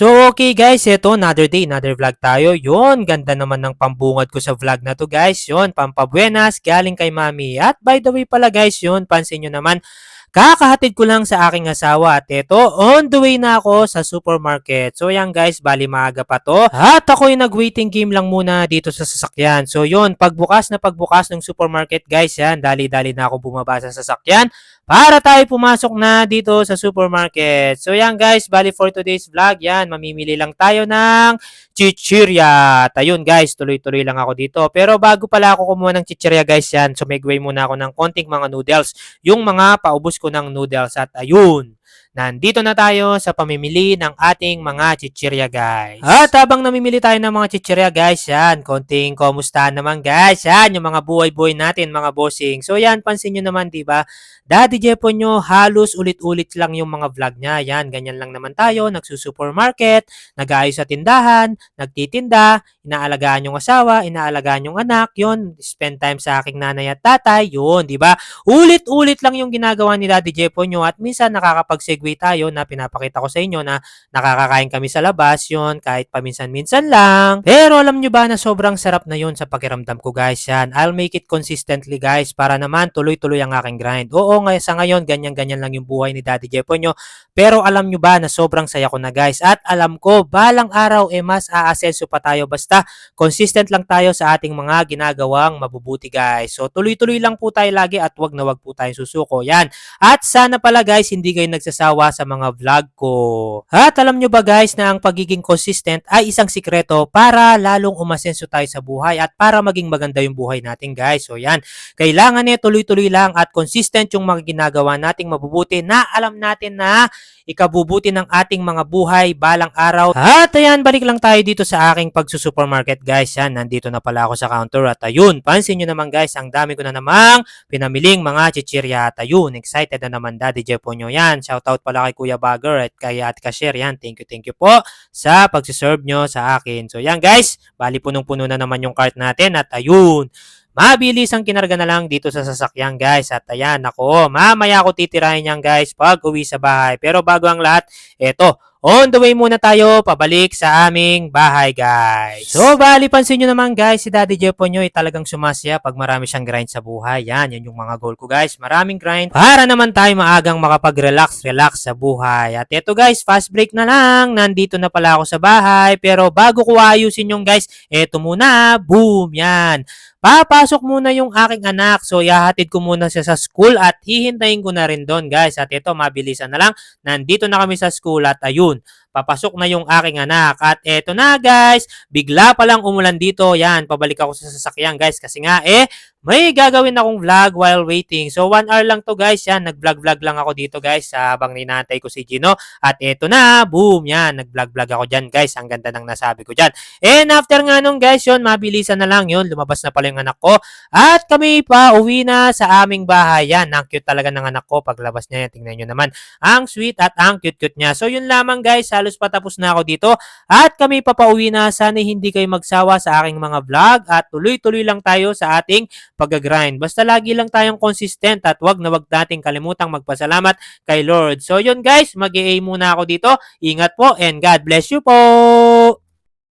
So okay guys, ito another day, another vlog tayo. Yon, ganda naman ng pambungad ko sa vlog na to guys. Yon, pampabuenas, galing kay mami. At by the way pala guys, yon, pansin nyo naman, Kakahatid ko lang sa aking asawa at ito, on the way na ako sa supermarket. So yan guys, bali maaga pa to. At ako'y nag-waiting game lang muna dito sa sasakyan. So yun, pagbukas na pagbukas ng supermarket guys, yan, dali-dali na ako bumaba sa sasakyan para tayo pumasok na dito sa supermarket. So yan guys, bali for today's vlog, yan, mamimili lang tayo ng chichirya. At guys, tuloy-tuloy lang ako dito. Pero bago pala ako kumuha ng chichirya guys, yan, sumigway muna ako ng konting mga noodles. Yung mga paubos ko ng noodles at ayun. Nandito na tayo sa pamimili ng ating mga chichirya guys. At habang namimili tayo ng mga chichirya guys, yan, konting kumusta naman guys, yan, yung mga buhay-buhay natin, mga bossing. So yan, pansin nyo naman, di ba? Daddy Jepo nyo, halos ulit-ulit lang yung mga vlog niya. Yan, ganyan lang naman tayo, nagsusupermarket, nag-aayos sa tindahan, nagtitinda, inaalagaan yung asawa, inaalagaan yung anak, yon spend time sa aking nanay at tatay, yun, di ba? Ulit-ulit lang yung ginagawa ni Daddy Jepo nyo at minsan nakakapag-segue tayo na pinapakita ko sa inyo na nakakakain kami sa labas, yon kahit paminsan-minsan lang. Pero alam nyo ba na sobrang sarap na yun sa pakiramdam ko guys, yan. I'll make it consistently guys para naman tuloy-tuloy ang aking grind. Oo, ngay sa ngayon, ganyan-ganyan lang yung buhay ni Daddy Jepo nyo. Pero alam nyo ba na sobrang saya ko na guys at alam ko balang araw eh mas aasenso pa tayo basta consistent lang tayo sa ating mga ginagawang mabubuti guys. So tuloy-tuloy lang po tayo lagi at wag na wag po tayong susuko. Yan. At sana pala guys hindi kayo nagsasawa sa mga vlog ko. At alam nyo ba guys na ang pagiging consistent ay isang sikreto para lalong umasenso tayo sa buhay at para maging maganda yung buhay natin guys. So yan. Kailangan eh tuloy-tuloy lang at consistent yung mga ginagawa nating mabubuti na alam natin na ikabubuti ng ating mga buhay balang araw. At ayan, balik lang tayo dito sa aking pagsusupermarket guys. Yan, nandito na pala ako sa counter at ayun, pansin nyo naman guys, ang dami ko na namang pinamiling mga chichirya at ayun, excited na naman Daddy Jepo nyo yan. Shoutout pala kay Kuya Bagger at kay Ate Cashier yan. Thank you, thank you po sa pagsiserve nyo sa akin. So yan guys, bali punong-puno na naman yung cart natin at ayun, Mabilis ang kinarga na lang dito sa sasakyan guys. At ayan, ako, mamaya ako titirahin yan guys pag uwi sa bahay. Pero bago ang lahat, eto, on the way muna tayo pabalik sa aming bahay guys. So bali pansin nyo naman guys, si Daddy Jepo nyo ay talagang sumasya pag marami siyang grind sa buhay. Yan, yan yung mga goal ko guys. Maraming grind para naman tayo maagang makapag-relax, relax sa buhay. At eto guys, fast break na lang. Nandito na pala ako sa bahay. Pero bago ko ayusin yung guys, eto muna, boom, yan. Papasok muna yung aking anak. So, ihahatid ko muna siya sa school at hihintayin ko na rin doon, guys. At ito, mabilisan na lang. Nandito na kami sa school at ayun, papasok na yung aking anak. At eto na, guys. Bigla pa lang umulan dito. Yan, pabalik ako sa sasakyan, guys. Kasi nga, eh, may gagawin akong vlog while waiting. So, one hour lang to, guys. Yan, nag-vlog-vlog lang ako dito, guys, habang ninantay ko si Gino. At eto na, boom, yan, nag-vlog-vlog ako dyan, guys. Ang ganda ng nasabi ko dyan. And after nga nung, guys, yun, mabilisan na lang yun. Lumabas na pala yung anak ko. At kami pa, uwi na sa aming bahay. Yan, ang cute talaga ng anak ko. Paglabas niya, tingnan nyo naman. Ang sweet at ang cute-cute niya. So, yun lamang, guys. Halos patapos na ako dito. At kami papauwi na. Sana hindi kayo magsawa sa aking mga vlog. At tuloy-tuloy lang tayo sa ating pag-grind. Basta lagi lang tayong consistent at wag na wag nating kalimutang magpasalamat kay Lord. So, yun guys, mag-a muna ako dito. Ingat po and God bless you po!